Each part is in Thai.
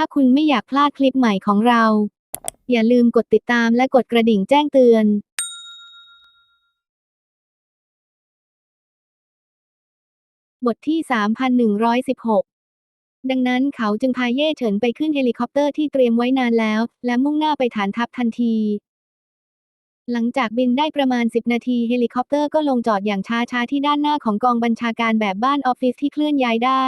ถ้าคุณไม่อยากพลาดคลิปใหม่ของเรา อย่าลืมกดติดตามและกดกระดิ่งแจ้งเตือนบทที่ 3116 ดังนั้นเขาจึงพาเย่เฉินไปขึ้นเฮลิคอปเตอร์ที่เตรียมไว้นานแล้ว และมุ่งหน้าไปฐานทัพทันที หลังจากบินได้ประมาณ 10 นาทีเฮลิคอปเตอร์ก็ลงจอดอย่างช้าๆ ที่ด้านหน้าของกองบัญชาการแบบบ้านออฟฟิศที่เคลื่อนย้ายได้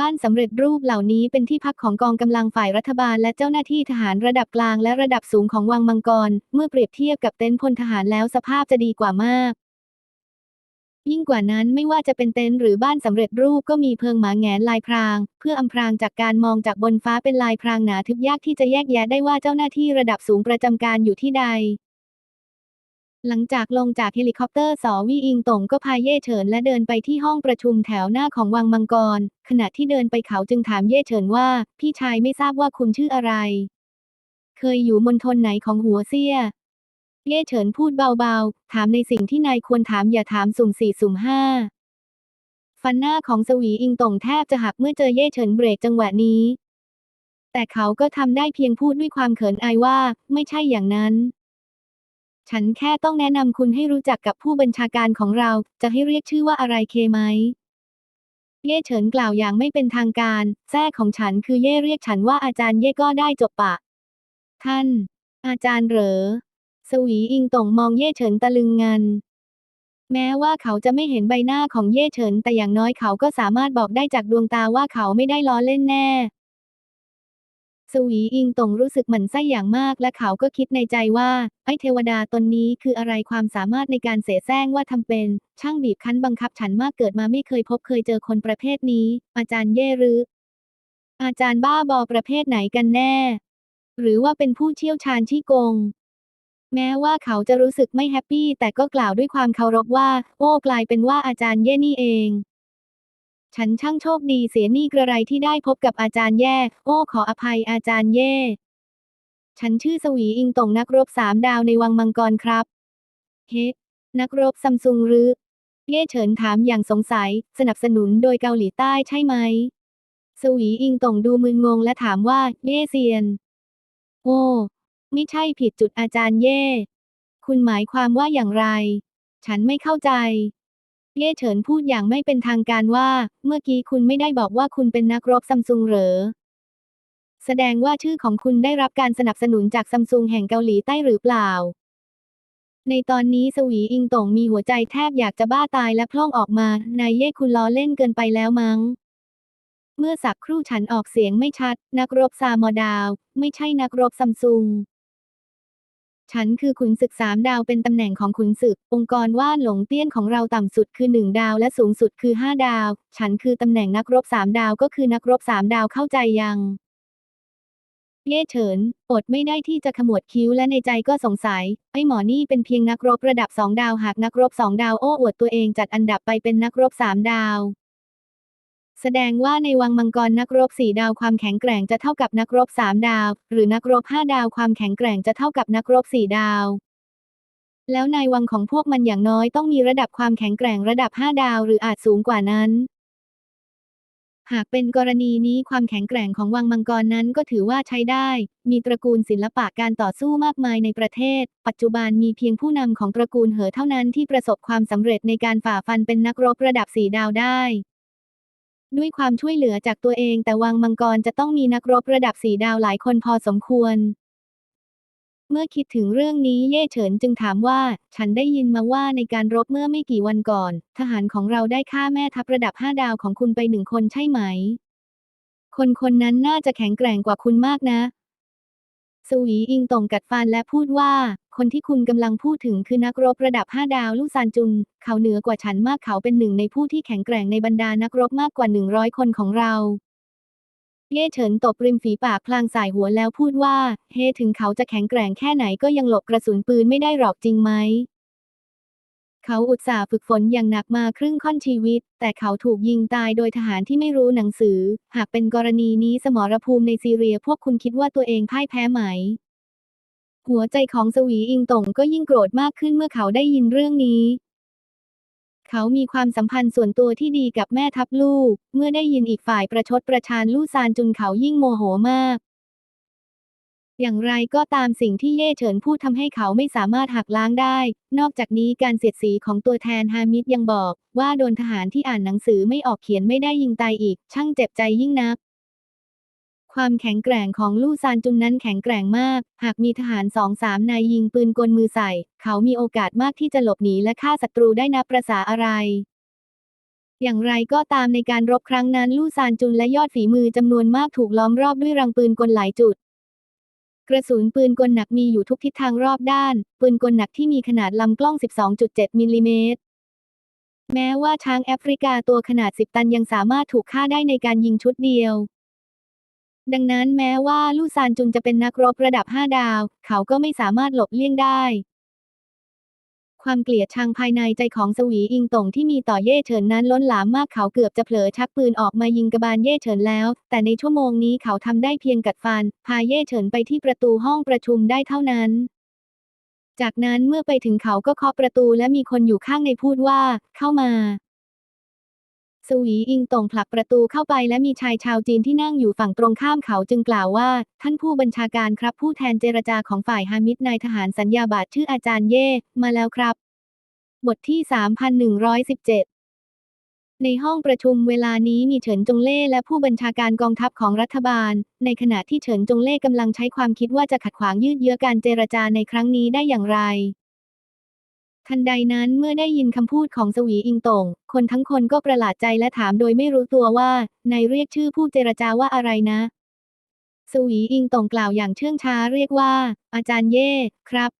บ้านสำเร็จรูปเหล่านี้เป็นที่พักของกองกำลังฝ่ายรัฐบาลและเจ้าหน้าที่ทหารระดับกลางและระดับสูงของวังมังกร เมื่อเปรียบเทียบกับเต็นท์พลทหารแล้วสภาพจะดีกว่ามาก ยิ่งกว่านั้นไม่ว่าจะเป็นเต็นท์หรือบ้านสำเร็จรูปก็มีเพิงหมาแงนลายพราง เพื่ออำพรางจากการมองจากบนฟ้าเป็นลายพรางหนาทึบยากที่จะแยกแยะได้ว่าเจ้าหน้าที่ระดับสูงประจำการอยู่ที่ใด หลังจากลงจากเฮลิคอปเตอร์สอวีอิงตงก็พาเย่เฉินและเดินไปที่ห้องประชุมแถวหน้าของวังมังกร ขณะที่เดินไปเขาจึงถามเย่เฉินว่า พี่ชายไม่ทราบว่าคุณชื่ออะไร เคยอยู่มณฑลไหนของหัวเซี่ย เย่เฉินพูดเบาๆ ถามในสิ่งที่นายควรถามอย่าถามสุ่มสี่สุ่มห้าฟันหน้าของสวีอิงตงแทบจะหักเมื่อเจอเย่เฉินเบรกจังหวะนี้ แต่เขาก็ทำได้เพียงพูดด้วยความเขินอายว่า ไม่ใช่อย่างนั้น ฉันแค่ต้องแนะนำคุณให้รู้จักกับผู้บัญชาการของเรา จะให้เรียกชื่อว่าอะไรเคไหม เย่เฉินกล่าวอย่างไม่เป็นทางการ แท้ของฉันคือเย่เรียกฉันว่าอาจารย์เย่ก็ได้จบปะ ท่าน อาจารย์เหรอ สวีอิงตงมองเย่เฉินตะลึงงัน แม้ว่าเขาจะไม่เห็นใบหน้าของเย่เฉิน แต่อย่างน้อยเขาก็สามารถบอกได้จากดวงตาว่าเขาไม่ได้ล้อเล่นแน่ สวีอิงตงรู้สึกหมั่นไส้อย่างมาก และเขาก็คิดในใจว่า ไอ้เทวดาตนนี้คืออะไรความสามารถในการเสแสร้งว่าทำเป็น ช่างบีบคั้นบังคับฉันมากเกิดมาไม่เคยพบเคยเจอคนประเภทนี้ อาจารย์เย่หรือ อาจารย์บ้าบอประเภทไหนกันแน่ หรือว่าเป็นผู้เชี่ยวชาญที่โกง แม้ว่าเขาจะรู้สึกไม่แฮปปี้แต่ก็กล่าวด้วยความเคารพว่า โอ้กลายเป็นว่าอาจารย์เย่นี่เอง ฉันช่างโชคดีเสียนี่กระไรที่ได้พบกับอาจารย์แย่ โอ้ขออภัยอาจารย์เย่ ฉันชื่อสวีอิงตงนักรบสามดาวในวังมังกรครับ เฮ้นักรบซัมซุงหรือ เย่เฉินถามอย่างสงสัย สนับสนุนโดยเกาหลีใต้ใช่ไหม สวีอิงตงดูมึนงงและถามว่า เย่เซียน โอ้ไม่ใช่ผิดจุดอาจารย์เย่ คุณหมายความว่าอย่างไร ฉันไม่เข้าใจ เย่เฉินพูดอย่างไม่เป็นทางการว่า เมื่อกี้คุณไม่ได้บอกว่าคุณเป็นนักรบซัมซุงเหรอ แสดงว่าชื่อของคุณได้รับการสนับสนุนจากซัมซุงแห่งเกาหลีใต้หรือเปล่า ในตอนนี้สวีอิงตงมีหัวใจแทบอยากจะบ้าตายและพล่องออกมา นายเย่คุณล้อเล่นเกินไปแล้วมั้ง เมื่อสักครู่ฉันออกเสียงไม่ชัด นักรบซามอดาว ไม่ใช่นักรบซัมซุง ฉันคือขุนศึกสามดาวเป็นตำแหน่งของขุนศึก องค์กรว่านหลงเตี้ยนของเราต่ำสุดคือหนึ่งดาวและสูงสุดคือห้าดาว ฉันคือตำแหน่งนักรบสามดาวก็คือนักรบสามดาวเข้าใจยังเย่เฉินอดไม่ได้ที่จะขมวดคิ้วและในใจก็สงสัย ไอ้หมอนี่เป็นเพียงนักรบระดับสองดาวหากนักรบสองดาวโอ้อวดตัวเองจัดอันดับไปเป็นนักรบสามดาว แสดงว่าในวังมังกรนักรบสี่ดาวความแข็งแกร่งจะเท่ากับนักรบสามดาว หรือนักรบห้าดาวความแข็งแกร่งจะเท่ากับนักรบสี่ดาว แล้วในวังของพวกมันอย่างน้อยต้องมีระดับความแข็งแกร่งระดับห้าดาวหรืออาจสูงกว่านั้น หากเป็นกรณีนี้ความแข็งแกร่งของวังมังกรนั้นก็ถือว่าใช้ได้ มีตระกูลศิลปะการต่อสู้มากมายในประเทศ ปัจจุบันมีเพียงผู้นำของตระกูลเหอเท่านั้นที่ประสบความสำเร็จในการฝ่าฟันเป็นนักรบระดับสี่ดาวได้ ด้วยความช่วยเหลือจากตัวเอง แต่วังมังกรจะต้องมีนักรบระดับสี่ดาวหลายคนพอสมควร เมื่อคิดถึงเรื่องนี้เย่เฉินจึงถามว่า ฉันได้ยินมาว่าในการรบเมื่อไม่กี่วันก่อน ทหารของเราได้ฆ่าแม่ทัพระดับห้าดาวของคุณไปหนึ่งคนใช่ไหม คนคนนั้นน่าจะแข็งแกร่งกว่าคุณมากนะสวีอิงตงกัดฟันและพูดว่า คนที่คุณกำลังพูดถึงคือนักรบระดับห้าดาวลู่ซานจุน เขาเหนือกว่าฉันมากเขาเป็นหนึ่งในผู้ที่แข็งแกร่งในบรรดานักรบมากกว่าหนึ่งร้อยคนของเรา เย่เฉินตบริมฝีปากพลางสายหัวแล้วพูดว่า เฮถึงเขาจะแข็งแกร่งแค่ไหนก็ยังหลบกระสุนปืนไม่ได้หรอกจริงไหมเขาอุตส่าห์ฝึกฝนอย่างหนักมาครึ่งค่อนชีวิต แต่เขาถูกยิงตายโดยทหารที่ไม่รู้หนังสือ หากเป็นกรณีนี้สมรภูมิในซีเรียพวกคุณคิดว่าตัวเองพ่ายแพ้ไหม หัวใจของสวีอิงตงก็ยิ่งโกรธมากขึ้นเมื่อเขาได้ยินเรื่องนี้เขเขามีความสัมพันธ์ส่วนตัวที่ดีกับแม่ทัพลูก เมื่อได้ยินอีกฝ่ายประชดประชานลู่ซานจุนเขายิ่งโมโหมาก อย่างไรก็ตามสิ่งที่เย่เฉินพูดทำให้เขาไม่สามารถหักล้างได้ นอกจากนี้การเสียดสีของตัวแทนฮามิดยังบอก ว่าโดนทหารที่อ่านหนังสือไม่ออกเขียนไม่ได้ยิงตายอีก ช่างเจ็บใจยิ่งนัก ความแข็งแกร่งของลู่ซานจุนนั้นแข็งแกร่งมาก หากมีทหารสองสามนายยิงปืนกลมือใส่ เขามีโอกาสมากที่จะหลบหนีและฆ่าศัตรูได้นับประสาอะไร อย่างไรก็ตามในการรบครั้งนั้นลู่ซานจุนและยอดฝีมือจำนวนมากถูกล้อมรอบด้วยรังปืนกลหลายจุด กระสุนปืนกลหนักมีอยู่ทุกทิศทางรอบด้าน ปืนกลหนักที่มีขนาดลำกล้อง 12.7 มิลลิเมตรแม้ว่าช้างแอฟริกาตัวขนาด 10 ตันยังสามารถถูกฆ่าได้ในการยิงชุดเดียว ดังนั้นแม้ว่าลู่ซานจุนจะเป็นนักรบระดับ 5 ดาว เขาก็ไม่สามารถหลบเลี่ยงได้ ความเกลียดชังภายในใจของสวีอิงตงที่มีต่อเย่เฉินนั้นล้นหลามมากเขาเกือบจะเผลอชักปืนออกมายิงกระบาลเย่เฉินแล้ว แต่ในชั่วโมงนี้เขาทำได้เพียงกัดฟัน พาเย่เฉินไปที่ประตูห้องประชุมได้เท่านั้น จากนั้นเมื่อไปถึงเขาก็เคาะประตูและมีคนอยู่ข้างในพูดว่า เข้ามา สวีอิงตงผลักประตูเข้าไปและมีชายชาวจีนที่นั่งอยู่ฝั่งตรงข้ามเขาจึงกล่าวว่า ท่านผู้บัญชาการครับผู้แทนเจรจาของฝ่ายฮามิดนายทหารสัญญาบัตรชื่ออาจารย์เย่มาแล้วครับ บทที่ 3117ในห้องประชุมเวลานี้มีเฉินจงเล่และผู้บัญชาการกองทัพของรัฐบาล ในขณะที่เฉินจงเล่กำลังใช้ความคิดว่าจะขัดขวางยืดเยื้อการเจรจาในครั้งนี้ได้อย่างไร ทันใดนั้นเมื่อได้ยินคำพูดของสวีอิงตงคนทั้งคนก็ประหลาดใจและถามโดยไม่รู้ตัวว่านายเรียกชื่อผู้เจรจาว่าอะไรนะ สวีอิงตงกล่าวอย่างเชื่องช้าเรียกว่า อาจารย์เย่ครับ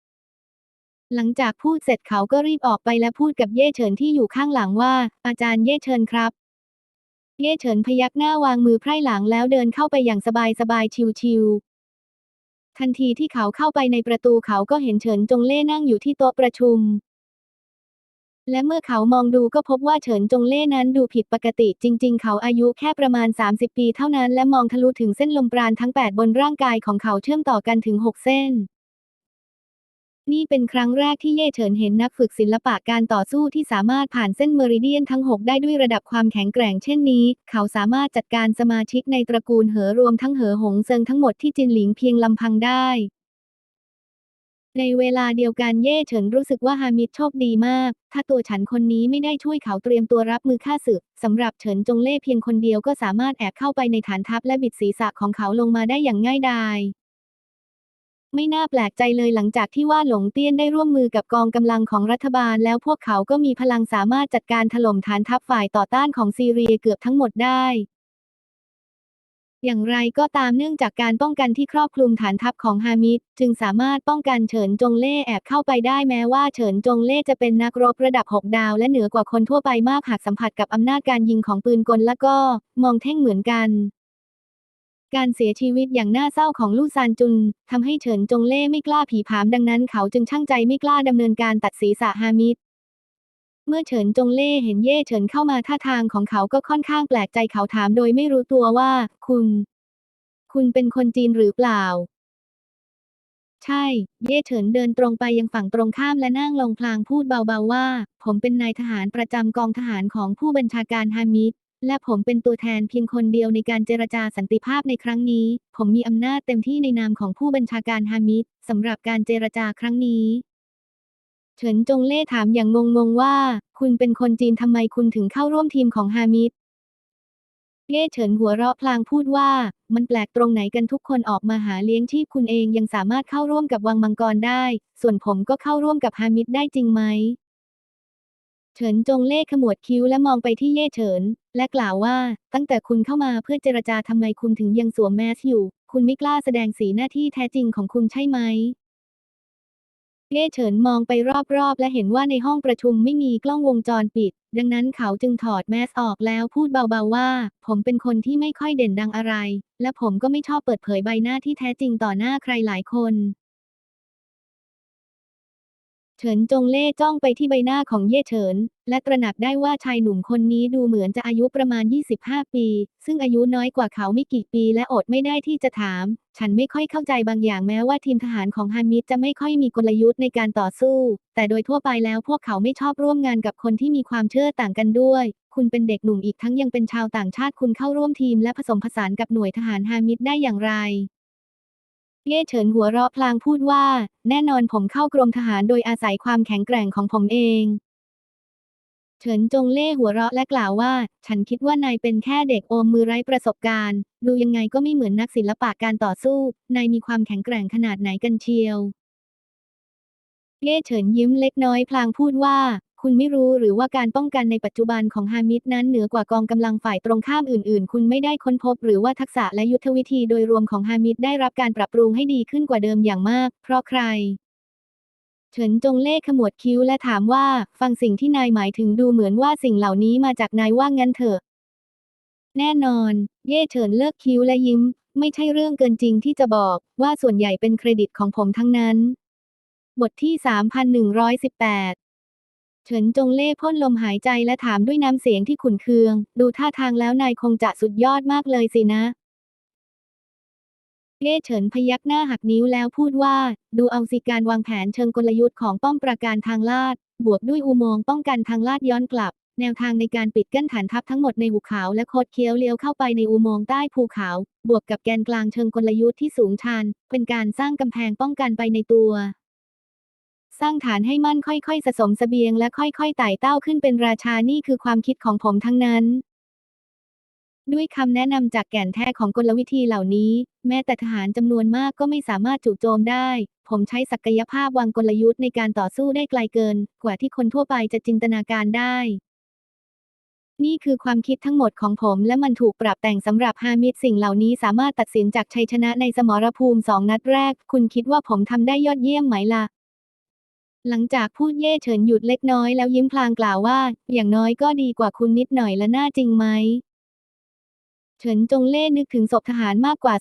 หลังจากพูดเสร็จเขาก็รีบออกไปและพูดกับเย่เฉินที่อยู่ข้างหลังว่า อาจารย์เย่เฉินครับ เย่เฉินพยักหน้าวางมือไพร่หลังแล้วเดินเข้าไปอย่างสบายสบายๆชิวๆทันทีที่เขาเข้าไปในประตูเขาก็เห็นเฉินจงเล่นั่งอยู่ที่โต๊ะประชุม และเมื่อเขามองดูก็พบว่าเฉินจงเล่นั้นดูผิดปกติ จริง ๆ เขาอายุแค่ประมาณ 30 ปีเท่านั้น และมองทะลุถึงเส้นลมปราณทั้ง 8 บนร่างกายของเขาเชื่อมต่อกันถึง 6 เส้น นี่เป็นครั้งแรกที่เย่เฉินเห็นนักฝึกศิลปะการต่อสู้ที่สามารถผ่านเส้นเมริเดียนทั้ง 6 ได้ด้วยระดับความแข็งแกร่งเช่นนี้ เขาสามารถจัดการสมาชิกในตระกูลเหอรวมทั้งเหอหงเซิงทั้งหมดที่จินหลิงเพียงลำพังได้ ในเวลาเดียวกันเย่เฉินรู้สึกว่าฮามิดโชคดีมาก ถ้าตัวฉันคนนี้ไม่ได้ช่วยเขาเตรียมตัวรับมือฆ่าศึกสำหรับเฉินจงเล่เพียงคนเดียวก็สามารถแอบเข้าไปในฐานทัพและบิดศีรษะของเขาลงมาได้อย่างง่ายดายไม่น่าแปลกใจเลยหลังจากที่ว่าหลงเตี้ยนได้ร่วมมือกับกองกำลังของรัฐบาล แล้วพวกเขาก็มีพลังสามารถจัดการถล่มฐานทัพฝ่ายต่อต้านของซีเรียเกือบทั้งหมดได้ อย่างไรก็ตามเนื่องจากการป้องกันที่ครอบคลุมฐานทัพของฮามิดจึงสามารถป้องกันเฉินจงเล่แอบเข้าไปได้แม้ว่าเฉินจงเล่จะเป็นนักรบระดับ 6 ดาว และเหนือกว่าคนทั่วไปมากหากสัมผัสกับอำนาจการยิงของปืนกลและก็มองเท่งเหมือนกันการเสียชีวิตอย่างน่าเศร้าของลู่ซานจุนทำให้เฉินจงเล่ไม่กล้าผีผามดังนั้นเขาจึงช่างใจไม่กล้าดำเนินการตัดศีรษะฮามิด เมื่อเฉินจงเล่เห็นเย่เฉินเข้ามาท่าทางของเขาก็ค่อนข้างแปลกใจเขาถามโดยไม่รู้ตัวว่า คุณ คุณเป็นคนจีนหรือเปล่า ใช่ เย่เฉินเดินตรงไปยังฝั่งตรงข้ามและนั่งลงพลางพูดเบาๆว่า ผมเป็นนายทหารประจำกองทหารของผู้บัญชาการฮามิดและผมเป็นตัวแทนเพียงคนเดียวในการเจรจาสันติภาพในครั้งนี้ ผมมีอำนาจเต็มที่ในนามของผู้บัญชาการฮามิดสำหรับการเจรจาครั้งนี้ เฉินจงเล่ถามอย่างงงๆว่า คุณเป็นคนจีนทำไมคุณถึงเข้าร่วมทีมของฮามิดเย่เฉินหัวเราะพลางพูดว่า มันแปลกตรงไหนกันทุกคนออกมาหาเลี้ยงชีพคุณเองยังสามารถเข้าร่วมกับวังมังกรได้ ส่วนผมก็เข้าร่วมกับฮามิดได้จริงไหม เฉินจงเล่ขมวดคิ้วและมองไปที่เย่เฉิน และกล่าวว่า ตั้งแต่คุณเข้ามาเพื่อเจรจาทำไมคุณถึงยังสวมแมสอยู่ คุณไม่กล้าแสดงสีหน้าที่แท้จริงของคุณใช่ไหม เย่เฉินมองไปรอบๆ และเห็นว่าในห้องประชุมไม่มีกล้องวงจรปิด ดังนั้นเขาจึงถอดแมสออกแล้วพูดเบาๆว่า ผมเป็นคนที่ไม่ค่อยเด่นดังอะไร และผมก็ไม่ชอบเปิดเผยใบหน้าที่แท้จริงต่อหน้าใครหลายคน ฉิฉินจงเล่จ้องไปที่ใบหน้าของเย่เฉิน และตระหนักได้ว่าชายหนุ่มคนนี้ดูเหมือนจะอายุประมาณ 25 ปี ซึ่งอายุน้อยกว่าเขาไม่กี่ปีและอดไม่ได้ที่จะถาม ฉันไม่ค่อยเข้าใจบางอย่างแม้ว่าทีมทหารของฮามิดจะไม่ค่อยมีกลยุทธ์ในการต่อสู้ แต่โดยทั่วไปแล้วพวกเขาไม่ชอบร่วมงานกับคนที่มีความเชื่อต่างกันด้วยคุณเป็นเด็กหนุ่มอีกทั้งยังเป็นชาวต่างชาติคุณเข้าร่วมทีมและผสมผสานกับหน่วยทหารฮามิดได้อย่างไร เย่เฉินหัวเราะพลางพูดว่า แน่นอนผมเข้ากรมทหารโดยอาศัยความแข็งแกร่งของผมเอง เฉินจงเล่หัวเราะและกล่าวว่า ฉันคิดว่านายเป็นแค่เด็กโอมมือไร้ประสบการณ์ ดูยังไงก็ไม่เหมือนนักศิลปะการต่อสู้ นายมีความแข็งแกร่งขนาดไหนกันเชียวเย่เฉินยิ้มเล็กน้อยพลางพูดว่า คุณไม่รู้หรือว่าการป้องกันในปัจจุบันของฮามิดนั้นเหนือกว่ากองกำลังฝ่ายตรงข้ามอื่นๆ คุณไม่ได้ค้นพบ หรือว่าทักษะและยุทธวิธีโดยรวมของฮามิดได้รับการปรับปรุงให้ดีขึ้นกว่าเดิมอย่างมาก เพราะใคร เฉินจงเล่ขมวดคิ้วและถามว่า ฟังสิ่งที่นายหมายถึงดูเหมือนว่าสิ่งเหล่านี้มาจากนายว่างั้นเถอะ แน่นอน เย่เฉินเลิกคิ้วและยิ้ม ไม่ใช่เรื่องเกินจริงที่จะบอกว่าส่วนใหญ่เป็นเครดิตของผมทั้งนั้น บทที่ 3118 เฉินจงเล่พ่นลมหายใจและถามด้วยน้ำเสียงที่ขุ่นเคือง ดูท่าทางแล้วนายคงจะสุดยอดมากเลยสินะเย่เฉินพยักหน้าหักนิ้วแล้วพูดว่า ดูเอาสิการวางแผนเชิงกลยุทธ์ของป้อมปราการทางลาด บวกด้วยอุโมงค์ป้องกันทางลาดย้อนกลับ แนวทางในการปิดกั้นฐานทัพทั้งหมดในหุบเขาและโคดเคี้ยวเลี้ยวเข้าไปในอุโมงค์ใต้ภูเขา บวกกับแกนกลางเชิงกลยุทธ์ที่สูงชันเป็นการสร้างกำแพงป้องกันไปในตัว สร้างฐานให้มั่นค่อยๆสะสมเสบียงและค่อยๆไต่เต้าขึ้นเป็นราชานี่คือความคิดของผมทั้งนั้น ด้วยคำแนะนำจากแก่นแท้ของกลวิธีเหล่านี้ แม้แต่ทหารจำนวนมากก็ไม่สามารถจู่โจมได้ ผมใช้ศักยภาพวางกลยุทธ์ในการต่อสู้ได้ไกลเกิน กว่าที่คนทั่วไปจะจินตนาการได้ นี่คือความคิดทั้งหมดของผม และมันถูกปรับแต่งสำหรับฮามิดสิ่งเหล่านี้สามารถตัดสินจากชัยชนะในสมรภูมิสองนัดแรก คุณคิดว่าผมทำได้ยอดเยี่ยมไหมล่ะ หลังจากพูดเย่เฉินหยุดเล็กน้อยแล้วยิ้มพลางกล่าวว่า อย่างน้อยก็ดีกว่าคุณนิดหน่อยละน่าจริงไหมเฉินจงเล่นึกถึงศพทหารมากกว่า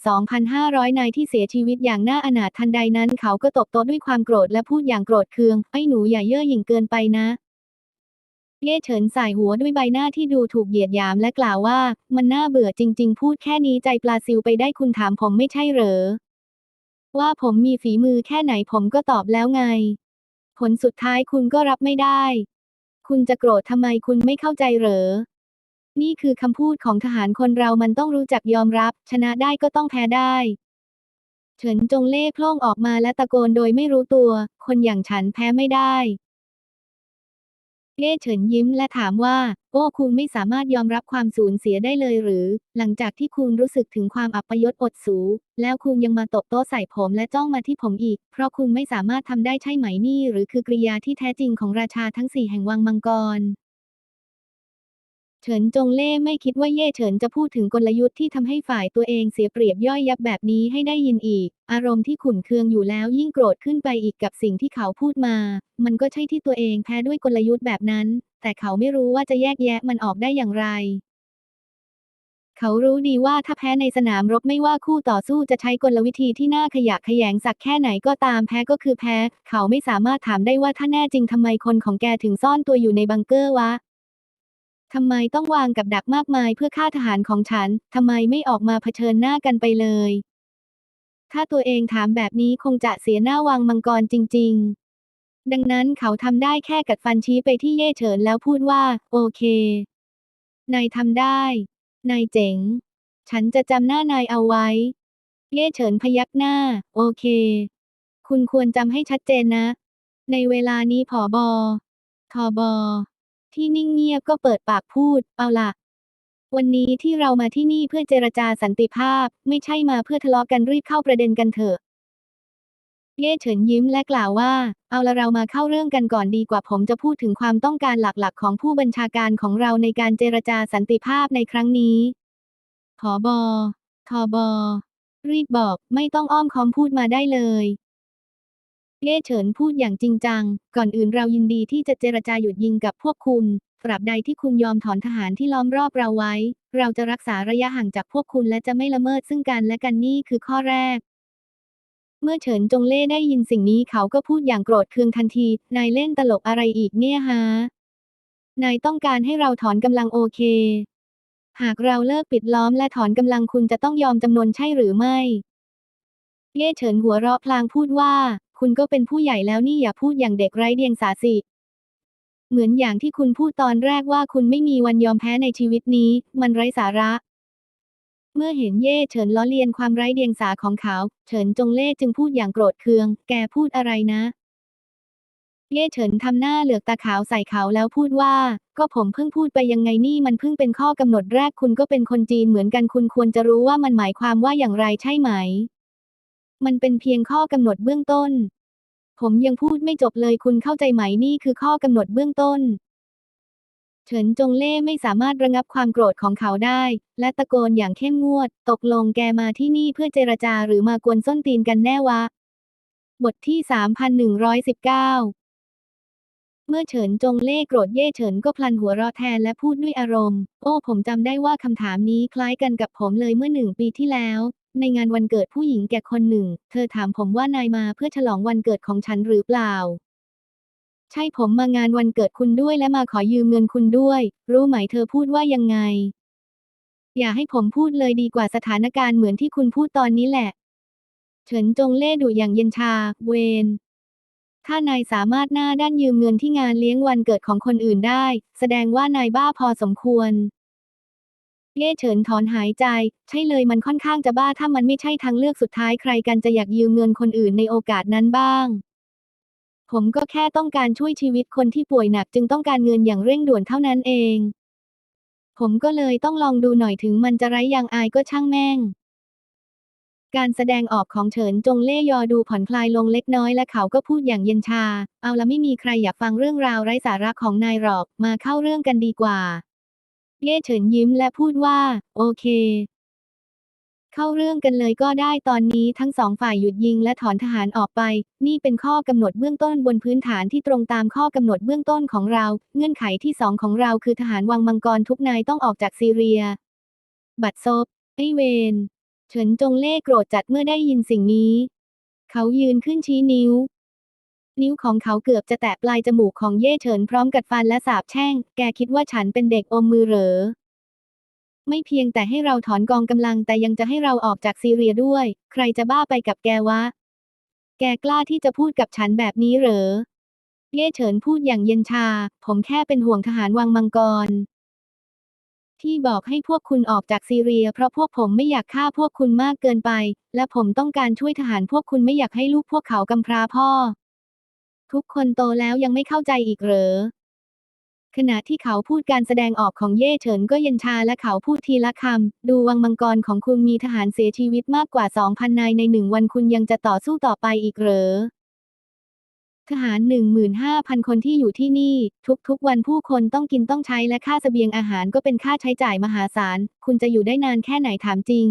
2,500 นายที่เสียชีวิตอย่างน่าอนาถทันใดนั้นเขาก็ตบโต๊ะด้วยความโกรธและพูดอย่างโกรธเคือง ไอ้หนูอย่าเย่อหยิ่งเกินไปนะ เย่เฉินสายหัวด้วยใบหน้าที่ดูถูกเหยียดหยามและกล่าวว่า มันน่าเบื่อจริง ๆ พูดแค่นี้ใจปลาซิวไปได้คุณถามผมไม่ใช่เหรอ ว่าผมมีฝีมือแค่ไหนผมก็ตอบแล้วไง ผลสุดท้ายคุณก็รับไม่ได้ คุณจะโกรธทำไมคุณไม่เข้าใจเหรอ นี่คือคำพูดของทหารคนเรามันต้องรู้จักยอมรับ ชนะได้ก็ต้องแพ้ได้เฉินจงเล่พล่งออกมาและตะโกนโดยไม่รู้ตัว คนอย่างฉันแพ้ไม่ได้ เย่เฉินยิ้มและถามว่า โอ้คุณไม่สามารถยอมรับความสูญเสียได้เลยหรือ หลังจากที่คุณรู้สึกถึงความอัปยศอดสู แล้วคุณยังมาตบโต๊ะใส่ผมและจ้องมาที่ผมอีก เพราะคุณไม่สามารถทำได้ใช่ไหมนี่ หรือคือกริยาที่แท้จริงของราชาทั้งสี่แห่งวังมังกร เฉินจงเล่ไม่คิดว่าเย่เฉินจะพูดถึงกลยุทธ์ที่ทำให้ฝ่ายตัวเองเสียเปรียบย่อยยับแบบนี้ให้ได้ยินอีก อารมณ์ที่ขุ่นเคืองอยู่แล้วยิ่งโกรธขึ้นไปอีกกับสิ่งที่เขาพูดมา มันก็ใช่ที่ตัวเองแพ้ด้วยกลยุทธ์แบบนั้น แต่เขาไม่รู้ว่าจะแยกแยะมันออกได้อย่างไรเขารู้ดีว่าถ้าแพ้ในสนามรบไม่ว่าคู่ต่อสู้จะใช้กลวิธีที่น่าขยะแขยงสักแค่ไหนก็ตามแพ้ก็คือแพ้ เขาไม่สามารถถามได้ว่าถ้าแน่จริงทำไมคนของแกถึงซ่อนตัวอยู่ในบังเกอร์วะ ทำไมต้องวางกับดักมากมายเพื่อฆ่าทหารของฉัน ทำไมไม่ออกมาเผชิญหน้ากันไปเลย ถ้าตัวเองถามแบบนี้คงจะเสียหน้าวังมังกรจริง ๆ ดังนั้นเขาทำได้แค่กัดฟันชี้ไปที่เย่เฉินแล้วพูดว่า โอเค นายทำได้ นายเจ๋ง ฉันจะจำหน้านายเอาไว้ เย่เฉินพยักหน้า โอเค คุณควรจำให้ชัดเจนนะ ในเวลานี้ผอบอทอบอ ที่นิ่งเงียบก็เปิดปากพูด เอาล่ะ วันนี้ที่เรามาที่นี่เพื่อเจรจาสันติภาพ ไม่ใช่มาเพื่อทะเลาะกันรีบเข้าประเด็นกันเถอะ เย่เฉินยิ้มและกล่าวว่า เอาละเรามาเข้าเรื่องกันก่อนดีกว่าผมจะพูดถึงความต้องการหลักๆ ของผู้บัญชาการของเราในการเจรจาสันติภาพในครั้งนี้ผอบอทอบอรีบบอกไม่ต้องอ้อมค้อมพูดมาได้เลย เย่เฉินพูดอย่างจริงจัง ก่อนอื่นเรายินดีที่จะเจรจาหยุดยิงกับพวกคุณ ตราบใดที่คุณยอมถอนทหารที่ล้อมรอบเราไว้ เราจะรักษาระยะห่างจากพวกคุณและจะไม่ละเมิดซึ่งกันและกันนี่คือข้อแรก เมื่อเฉินจงเล่ได้ยินสิ่งนี้เขาก็พูดอย่างโกรธเคืองทันที นายเล่นตลกอะไรอีกเนี่ยฮะ นายต้องการให้เราถอนกำลังโอเค หากเราเลิกปิดล้อมและถอนกำลังคุณจะต้องยอมจำนวนใช่หรือไม่ เย่เฉินหัวเราะพลางพูดว่า คุณก็เป็นผู้ใหญ่แล้วนี่อย่าพูดอย่างเด็กไร้เดียงสาสิ เหมือนอย่างที่คุณพูดตอนแรกว่าคุณไม่มีวันยอมแพ้ในชีวิตนี้ มันไร้สาระ เมื่อเห็นเย่เฉินล้อเลียนความไร้เดียงสาของเขา เฉินจงเล่จึงพูดอย่างโกรธเคือง แกพูดอะไรนะ เย่เฉินทำหน้าเหลือกตาขาวใส่เขาแล้วพูดว่า ก็ผมเพิ่งพูดไปยังไงนี่มันเพิ่งเป็นข้อกำหนดแรกคุณก็เป็นคนจีนเหมือนกันคุณควรจะรู้ว่ามันหมายความว่าอย่างไรใช่ไหม มันเป็นเพียงข้อกำหนดเบื้องต้น ผมยังพูดไม่จบเลยคุณเข้าใจไหมนี่คือข้อกำหนดเบื้องต้น เฉินจงเล่ไม่สามารถระงับความโกรธของเขาได้ และตะโกนอย่างเข้มงวด ตกลงแกมาที่นี่เพื่อเจรจาหรือมากวนส้นตีนกันแน่วะ บทที่ 3119เมื่อเฉินจงเล่โกรธเย่เฉินก็พลันหัวเราะแทนและพูดด้วยอารมณ์ โอ้ผมจำได้ว่าคำถามนี้คล้ายกันกับผมเลยเมื่อหนึ่งปีที่แล้ว ในงานวันเกิดผู้หญิงแก่คนหนึ่ง เธอถามผมว่านายมาเพื่อฉลองวันเกิดของฉันหรือเปล่า ใช่ผมมางานวันเกิดคุณด้วยและมาขอยืมเงินคุณด้วย รู้ไหมเธอพูดว่ายังไง อย่าให้ผมพูดเลยดีกว่าสถานการณ์เหมือนที่คุณพูดตอนนี้แหละ เฉินจงเล่ดุอย่างเย็นชา เวนถ้านายสามารถหน้าด้านยืมเงินที่งานเลี้ยงวันเกิดของคนอื่นได้ แสดงว่านายบ้าพอสมควร เย่เฉินถอนหายใจ ใช่เลยมันค่อนข้างจะบ้าถ้ามันไม่ใช่ทางเลือกสุดท้ายใครกันจะอยากยืมเงินคนอื่นในโอกาสนั้นบ้าง ผมก็แค่ต้องการช่วยชีวิตคนที่ป่วยหนักจึงต้องการเงินอย่างเร่งด่วนเท่านั้นเอง ผมก็เลยต้องลองดูหน่อยถึงมันจะไร้ยางอายก็ช่างแม่ง การแสดงออกของเฉินจงเล่ยอดูผ่อนคลายลงเล็กน้อยและเขาก็พูดอย่างเย็นชา เอาละไม่มีใครอยากฟังเรื่องราวไร้สาระของนายหรอกมาเข้าเรื่องกันดีกว่า เย่เฉินยิ้มและพูดว่า โอเค เข้าเรื่องกันเลยก็ได้ตอนนี้ทั้งสองฝ่ายหยุดยิงและถอนทหารออกไป นี่เป็นข้อกำหนดเบื้องต้นบนพื้นฐานที่ตรงตามข้อกำหนดเบื้องต้นของเรา เงื่อนไขที่สองของเราคือทหารวังมังกรทุกนายต้องออกจากซีเรีย บัดซบไอเวนเฉินจงเล่โกรธจัดเมื่อได้ยินสิ่งนี้ เขายืนขึ้นชี้นิ้ว นิ้วของเขาเกือบจะแตะปลายจมูกของเย่เฉินพร้อมกัดฟันและสาบแช่ง แกคิดว่าฉันเป็นเด็กอมมือเหรอ ไม่เพียงแต่ให้เราถอนกองกำลังแต่ยังจะให้เราออกจากซีเรียด้วย ใครจะบ้าไปกับแกวะ แกกล้าที่จะพูดกับฉันแบบนี้เหรอ เย่เฉินพูดอย่างเย็นชา ผมแค่เป็นห่วงทหารวังมังกร ที่บอกให้พวกคุณออกจากซีเรีย เพราะพวกผมไม่อยากฆ่าพวกคุณมากเกินไป และผมต้องการช่วยทหารพวกคุณไม่อยากให้ลูกพวกเขากำพร้าพ่อ ทุกคนโตแล้วยังไม่เข้าใจอีกเหรอ ขณะที่เขาพูดการแสดงออกของเย่เฉินก็เย็นชาและเขาพูดทีละคำ ดูวังมังกรของคุณมีทหารเสียชีวิตมากกว่า 2,000 นายในหนึ่งวันคุณยังจะต่อสู้ต่อไปอีกเหรอทหาร 15,000 คนที่อยู่ที่นี่ ทุกๆ วันผู้คนต้องกินต้องใช้และค่าเสบียงอาหารก็เป็นค่าใช้จ่ายมหาศาล คุณจะอยู่ได้นานแค่ไหนถามจริง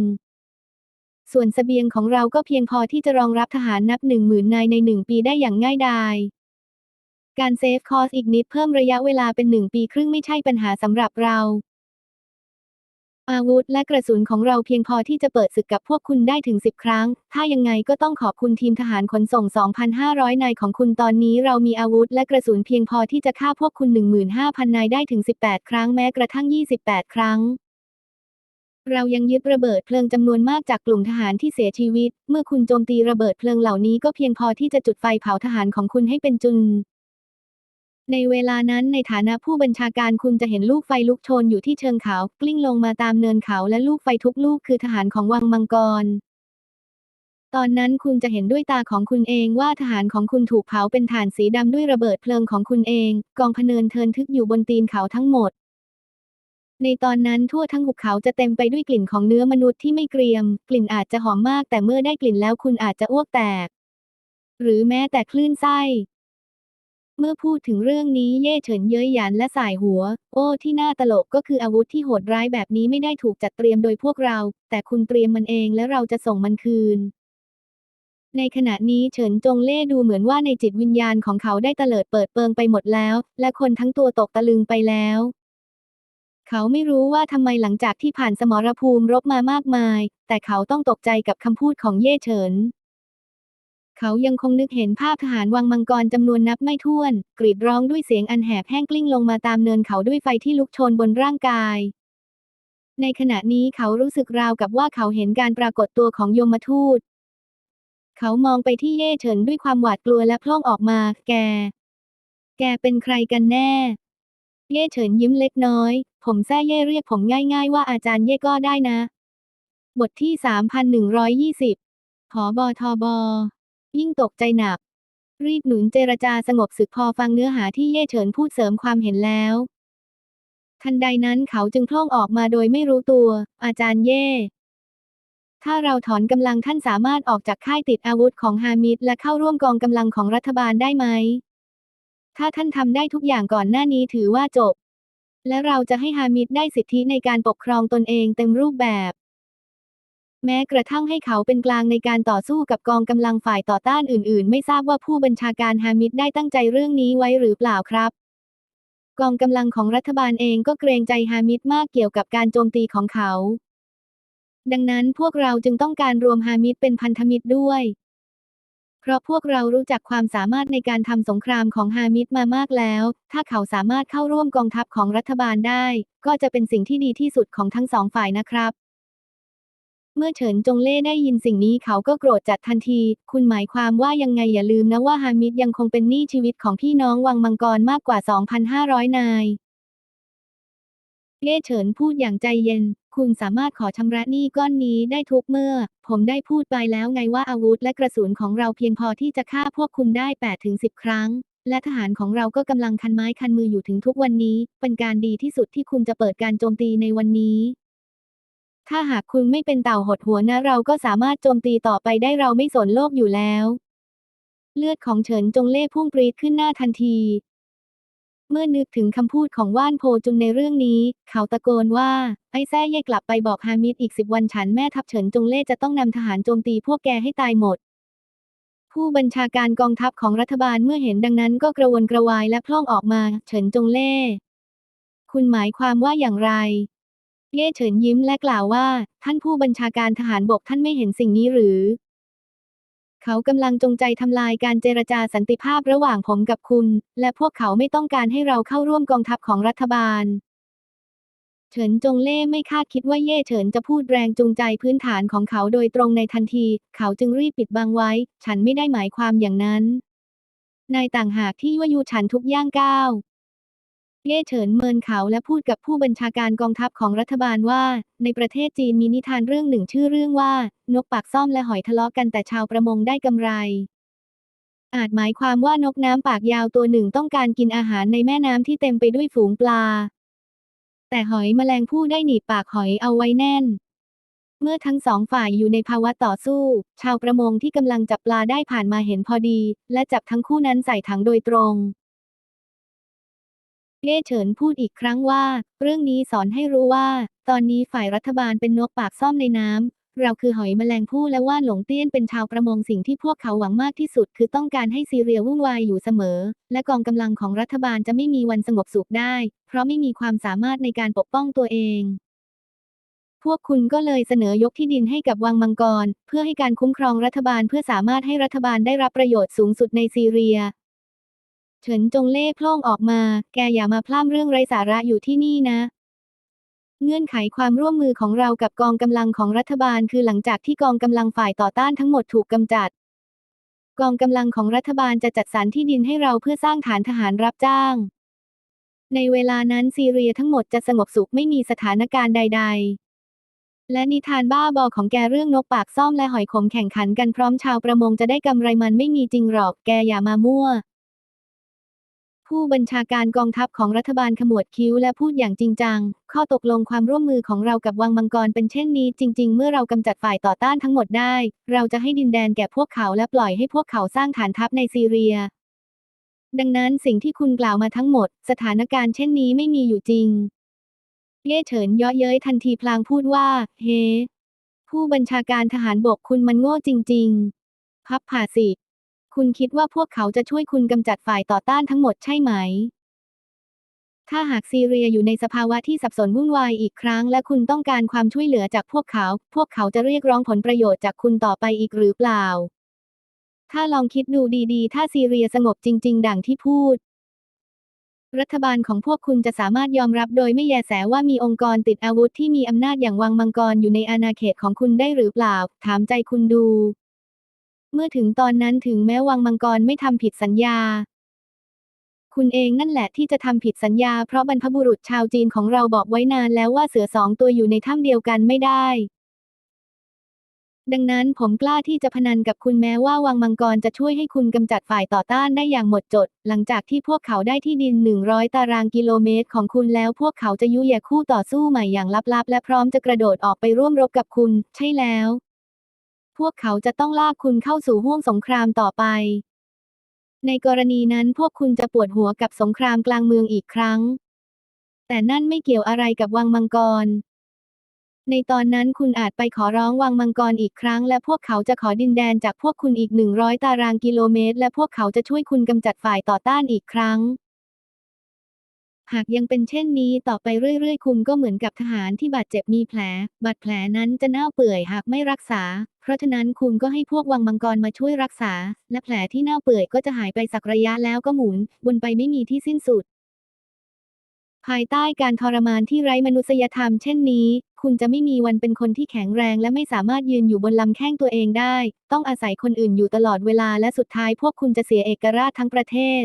ส่วนเสบียงของเราก็เพียงพอที่จะรองรับทหารนับ10,000นายในหนึ่งปีได้อย่างง่ายดายการเซฟคอสอีกนิดเพิ่มระยะเวลาเป็นหนึ่งปีครึ่งไม่ใช่ปัญหาสำหรับเรา อาวุธและกระสุนของเราเพียงพอที่จะเปิดศึกกับพวกคุณได้ถึง 10 ครั้ง ถ้ายังไงก็ต้องขอบคุณทีมทหารขนส่ง 2,500 นายของคุณตอนนี้เรามีอาวุธและกระสุนเพียงพอที่จะฆ่าพวกคุณ 15,000 นายได้ถึง 18 ครั้งแม้กระทั่ง 28 ครั้ง เรายังยึดระเบิดเพลิงจำนวนมากจากกลุ่มทหารที่เสียชีวิต เมื่อคุณโจมตีระเบิดเพลิงเหล่านี้ก็เพียงพอที่จะจุดไฟเผาทหารของคุณให้เป็นจุน ในเวลานั้นในฐานะผู้บัญชาการคุณจะเห็นลูกไฟลุกโชนอยู่ที่เชิงเขา กลิ้งลงมาตามเนินเขาและลูกไฟทุกลูกคือทหารของวังมังกร ตอนนั้นคุณจะเห็นด้วยตาของคุณเองว่าทหารของคุณถูกเผาเป็นถ่านสีดำด้วยระเบิดเพลิงของคุณเอง กองพเนินเทินทึกอยู่บนตีนเขาทั้งหมด ในตอนนั้นทั่วทั้งหุบเขาจะเต็มไปด้วยกลิ่นของเนื้อมนุษย์ที่ไม่เกรียม กลิ่นอาจจะหอมมากแต่เมื่อได้กลิ่นแล้วคุณอาจจะอ้วกแตก หรือแม้แต่คลื่นไส้ เมื่อพูดถึงเรื่องนี้เย่เฉินเย้ยหยันและสายหัว โอ้ที่น่าตลกก็คืออาวุธที่โหดร้ายแบบนี้ไม่ได้ถูกจัดเตรียมโดยพวกเรา แต่คุณเตรียมมันเองและเราจะส่งมันคืนในขณะนี้เฉินจงเล่ดูเหมือนว่าในจิตวิญญาณของเขาได้เตลิดเปิดเปิงไปหมดแล้ว และคนทั้งตัวตกตะลึงไปแล้ว เขาไม่รู้ว่าทำไมหลังจากที่ผ่านสมรภูมิรบมามากมาย แต่เขาต้องตกใจกับคำพูดของเย่เฉิน เขายังคงนึกเห็นภาพทหารวังมังกรจำนวนนับไม่ถ้วน กรีดร้องด้วยเสียงอันแหบแห้งกลิ้งลงมาตามเนินเขาด้วยไฟที่ลุกโชนบนร่างกาย ในขณะนี้เขารู้สึกราวกับว่าเขาเห็นการปรากฏตัวของยมทูต เขามองไปที่เย่เฉินด้วยความหวาดกลัวและพล่องออกมา แก แกเป็นใครกันแน่ เย่เฉินยิ้มเล็กน้อย ผมแซ่เย่เรียกผมง่าย ๆ ว่าอาจารย์เย่ก็ได้นะ บทที่ 3120ผอบอทอบอยิ่งตกใจหนัก รีบหนุนเจรจาสงบศึกพอฟังเนื้อหาที่เย่เฉินพูดเสริมความเห็นแล้ว ทันใดนั้นเขาจึงพล่องออกมาโดยไม่รู้ตัว อาจารย์เย่ ถ้าเราถอนกำลังท่านสามารถออกจากค่ายติดอาวุธของฮามิดและเข้าร่วมกองกำลังของรัฐบาลได้ไหมถ้าท่านทำได้ทุกอย่างก่อนหน้านี้ถือว่าจบ และเราจะให้ฮามิดได้สิทธิในการปกครองตนเองเต็มรูปแบบ แม้กระทั่งให้เขาเป็นกลางในการต่อสู้กับกองกำลังฝ่ายต่อต้านอื่น ๆ ไม่ทราบว่าผู้บัญชาการฮามิดได้ตั้งใจเรื่องนี้ไว้หรือเปล่าครับ กองกำลังของรัฐบาลเองก็เกรงใจฮามิดมากเกี่ยวกับการโจมตีของเขา ดังนั้นพวกเราจึงต้องการรวมฮามิดเป็นพันธมิตรด้วย เพราะพวกเรารู้จักความสามารถในการทำสงครามของฮามิดมามากแล้ว ถ้าเขาสามารถเข้าร่วมกองทัพของรัฐบาลได้ ก็จะเป็นสิ่งที่ดีที่สุดของทั้งสองฝ่ายนะครับ เมื่อเฉินจงเล่ได้ยินสิ่งนี้เขาก็โกรธจัดทันที คุณหมายความว่ายังไงอย่าลืมนะว่าฮามิดยังคงเป็นหนี้ชีวิตของพี่น้องวังมังกรมากกว่า 2,500 นายเย่เฉินพูดอย่างใจเย็น คุณสามารถขอชำระหนี้ก้อนนี้ได้ทุกเมื่อ ผมได้พูดไปแล้วไงว่าอาวุธและกระสุนของเราเพียงพอที่จะฆ่าพวกคุณได้8ถึง10 ครั้ง และทหารของเราก็กำลังคันไม้คันมืออยู่ถึงทุกวันนี้ เป็นการดีที่สุดที่คุณจะเปิดการโจมตีในวันนี้ ถ้าหากคุณไม่เป็นเต่าหดหัวนะเราก็สามารถโจมตีต่อไปได้เราไม่สนโลกอยู่แล้ว เลือดของเฉินจงเล่พุ่งปรีดขึ้นหน้าทันที เมื่อนึกถึงคำพูดของว่านโพจุนในเรื่องนี้ เขาตะโกนว่า ไอ้แซ่เย่กลับไปบอกฮามิดอีกสิบวันฉันแม่ทัพเฉินจงเล่จะต้องนำทหารโจมตีพวกแกให้ตายหมด ผู้บัญชาการกองทัพของรัฐบาลเมื่อเห็นดังนั้นก็กระวนกระวายและพล่องออกมา เฉินจงเล่ คุณหมายความว่าอย่างไร เย่เฉินยิ้มและกล่าวว่า ท่านผู้บัญชาการทหารบกท่านไม่เห็นสิ่งนี้หรือ เขากำลังจงใจทำลายการเจรจาสันติภาพระหว่างผมกับคุณ และพวกเขาไม่ต้องการให้เราเข้าร่วมกองทัพของรัฐบาล เฉินจงเล่ไม่คาดคิดว่าเย่เฉินจะพูดแรงจูงใจพื้นฐานของเขาโดยตรงในทันที เขาจึงรีบปิดบังไว้ ฉันไม่ได้หมายความอย่างนั้น นายต่างหากที่ยั่วยุฉันทุกย่างก้าว เย่เฉินเมินเขาและพูดกับผู้บัญชาการกองทัพของรัฐบาลว่า ในประเทศจีนมีนิทานเรื่องหนึ่งชื่อเรื่องว่า นกปากซ่อมและหอยทะเลาะกันแต่ชาวประมงได้กำไร อาจหมายความว่านกน้ำปากยาวตัวหนึ่งต้องการกินอาหารในแม่น้ำที่เต็มไปด้วยฝูงปลา แต่หอยแมลงผู้ได้หนีบปากหอยเอาไว้แน่น เมื่อทั้งสองฝ่ายอยู่ในภาวะต่อสู้ ชาวประมงที่กำลังจับปลาได้ผ่านมาเห็นพอดี และจับทั้งคู่นั้นใส่ถังโดยตรง เย่เฉินพูดอีกครั้งว่า เรื่องนี้สอนให้รู้ว่า ตอนนี้ฝ่ายรัฐบาลเป็นนกปากซ่อมในน้ำ เราคือหอยแมลงผู้และว่านหลงเตี้ยนเป็นชาวประมงสิ่งที่พวกเขาหวังมากที่สุด คือต้องการให้ซีเรียวุ่นวายอยู่เสมอ และกองกำลังของรัฐบาลจะไม่มีวันสงบสุขได้ เพราะไม่มีความสามารถในการปกป้องตัวเองพวกคุณก็เลยเสนอยกที่ดินให้กับวังมังกร เพื่อให้การคุ้มครองรัฐบาลเพื่อสามารถให้รัฐบาลได้รับประโยชน์สูงสุดในซีเรีย เฉินจงเล่พล่งออกมา แกอย่ามาพล่ำเรื่องไร้สาระอยู่ที่นี่นะ เงื่อนไขความร่วมมือของเรากับกองกำลังของรัฐบาลคือหลังจากที่กองกำลังฝ่ายต่อต้านทั้งหมดถูกกำจัด กองกำลังของรัฐบาลจะจัดสรรที่ดินให้เราเพื่อสร้างฐานทหารรับจ้าง ในเวลานั้นซีเรียทั้งหมดจะสงบสุขไม่มีสถานการณ์ใด ๆและนิทานบ้าบอของแกเรื่องนกปากซ่อมและหอยขมแข่งขันกันพร้อมชาวประมงจะได้กำไรมันไม่มีจริงหรอก แกอย่ามามั่ว ผู้บัญชาการกองทัพของรัฐบาลขมวดคิ้วและพูดอย่างจริงจัง ข้อตกลงความร่วมมือของเรากับวังมังกรเป็นเช่นนี้ จริง ๆ เมื่อเรากำจัดฝ่ายต่อต้านทั้งหมดได้ เราจะให้ดินแดนแก่พวกเขาและปล่อยให้พวกเขาสร้างฐานทัพในซีเรีย ดังนั้นสิ่งที่คุณกล่าวมาทั้งหมด สถานการณ์เช่นนี้ไม่มีอยู่จริง เย่เฉินเยาะเย้ยทันทีพลางพูดว่า เฮผู้บัญชาการทหารบกคุณมันโง่จริง ๆ พับผ่าสิ คุณคิดว่าพวกเขาจะช่วยคุณกำจัดฝ่ายต่อต้านทั้งหมดใช่ไหม ถ้าหากซีเรียอยู่ในสภาวะที่สับสนวุ่นวายอีกครั้ง และคุณต้องการความช่วยเหลือจากพวกเขา พวกเขาจะเรียกร้องผลประโยชน์จากคุณต่อไปอีกหรือเปล่า ถ้าลองคิดดูดีๆ ถ้าซีเรียสงบจริง ๆ ดังที่พูดรัฐบาลของพวกคุณจะสามารถยอมรับโดยไม่แยแสว่ามีองค์กรติดอาวุธที่มีอำนาจอย่างวังมังกรอยู่ในอาณาเขตของคุณได้หรือเปล่า ถามใจคุณดู เมื่อถึงตอนนั้นถึงแม้วังมังกรไม่ทำผิดสัญญา คุณเองนั่นแหละที่จะทำผิดสัญญาเพราะบรรพบุรุษชาวจีนของเราบอกไว้นานแล้วว่าเสือสองตัวอยู่ในถ้ำเดียวกันไม่ได้ ดังนั้นผมกล้าที่จะพนันกับคุณแม้ว่าวังมังกรจะช่วยให้คุณกำจัดฝ่ายต่อต้านได้อย่างหมดจด หลังจากที่พวกเขาได้ที่ดิน 100 ตารางกิโลเมตรของคุณแล้วพวกเขาจะยุแย่คู่ต่อสู้ใหม่อย่างลับๆ และพร้อมจะกระโดดออกไปร่วมรบกับคุณ ใช่แล้ว วกเขาจะต้องลากคุณเข้าสู่ห้วงสงครามต่อไป ในกรณีนั้นพวกคุณจะปวดหัวกับสงครามกลางเมืองอีกครั้ง แต่นั่นไม่เกี่ยวอะไรกับวังมังกร ในตอนนั้นคุณอาจไปขอร้องวังมังกรอีกครั้ง และพวกเขาจะขอดินแดนจากพวกคุณอีก 100 ตารางกิโลเมตร และพวกเขาจะช่วยคุณกำจัดฝ่ายต่อต้านอีกครั้ง หากยังเป็นเช่นนี้ต่อไปเรื่อยๆ คุณก็เหมือนกับทหารที่บาดเจ็บมีแผล บาดแผลนั้นจะเน่าเปื่อยหากไม่รักษา เพราะฉะนั้นคุณก็ให้พวกวังมังกรมาช่วยรักษา และแผลที่เน่าเปื่อยก็จะหายไปสักระยะแล้วก็หมุนวนไปไม่มีที่สิ้นสุด ภายใต้การทรมานที่ไร้มนุษยธรรมเช่นนี้ คุณจะไม่มีวันเป็นคนที่แข็งแรง และไม่สามารถยืนอยู่บนลำแข้งตัวเองได้ ต้องอาศัยคนอื่นอยู่ตลอดเวลาและสุดท้ายพวกคุณจะเสียเอกราชทั้งประเทศ